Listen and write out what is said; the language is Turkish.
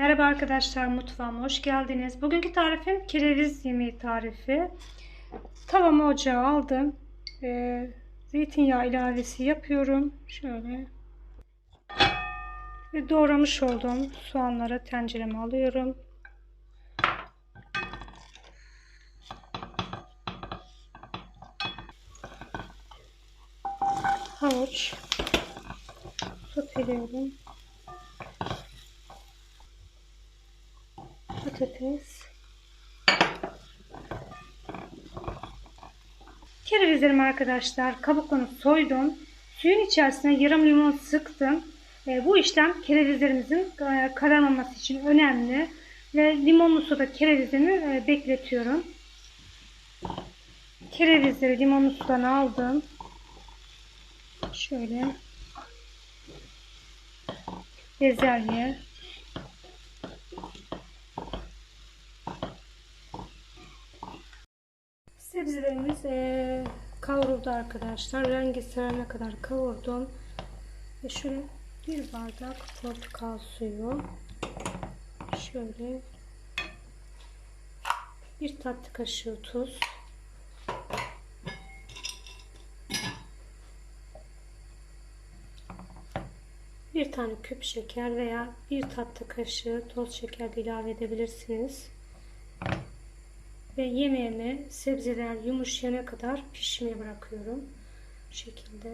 Merhaba arkadaşlar mutfağıma hoş geldiniz. Bugünkü tarifim kereviz yemeği tarifi. Tavamı ocağa aldım. Ee, zeytinyağı ilavesi yapıyorum. Şöyle. Ve doğramış olduğum soğanları tencereme alıyorum. Havuç soteliyorum. Patates. Kerevizlerimi arkadaşlar. Kabuklarını soydum. Suyun içerisine yarım limon sıktım. E, bu işlem kerevizlerimizin e, kararmaması için önemli. Ve limonlu suda kerevizimi e, bekletiyorum. Kerevizleri limonlu sudan aldım. Şöyle. Bezelye Sebzelerimiz eee, kavruldu arkadaşlar. Rengi sarana kadar kavurdum. Ve şöyle bir bardak portakal suyu. Şöyle bir tatlı kaşığı tuz. Bir tane küp şeker veya bir tatlı kaşığı toz şeker de ilave edebilirsiniz ve yemeğimi sebzeler yumuşayana kadar pişmeye bırakıyorum. Bu şekilde.